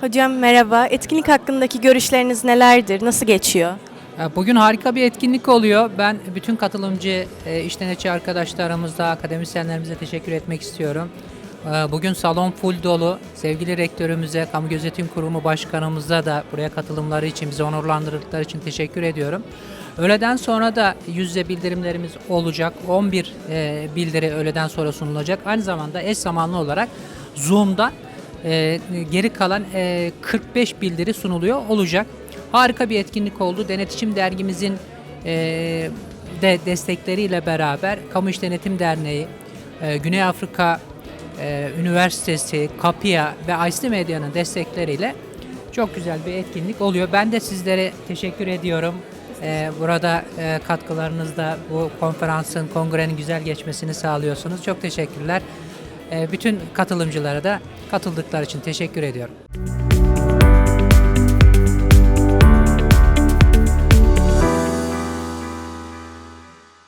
Hocam merhaba. Etkinlik hakkındaki görüşleriniz nelerdir? Nasıl geçiyor? Bugün harika bir etkinlik oluyor. Ben bütün katılımcı e, işletmeci arkadaşlarımıza, akademisyenlerimize teşekkür etmek istiyorum. E, Bugün salon full dolu. Sevgili rektörümüze, Kamu Gözetim Kurumu Başkanımıza da buraya katılımları için, bizi onurlandırdıkları için teşekkür ediyorum. Öğleden sonra da yüzde bildirimlerimiz olacak. 11 e, bildiri öğleden sonra sunulacak. Aynı zamanda eş zamanlı olarak Zoom'dan e, geri kalan e, 45 bildiri sunuluyor olacak. Harika bir etkinlik oldu. Denetçim dergimizin e, de destekleriyle beraber Kamu İş Denetim Derneği, e, Güney Afrika e, Üniversitesi, Kapia ve ICT Medya'nın destekleriyle çok güzel bir etkinlik oluyor. Ben de sizlere teşekkür ediyorum. E, burada e, katkılarınızda bu konferansın, kongrenin güzel geçmesini sağlıyorsunuz. Çok teşekkürler. E, bütün katılımcılara da katıldıkları için teşekkür ediyorum.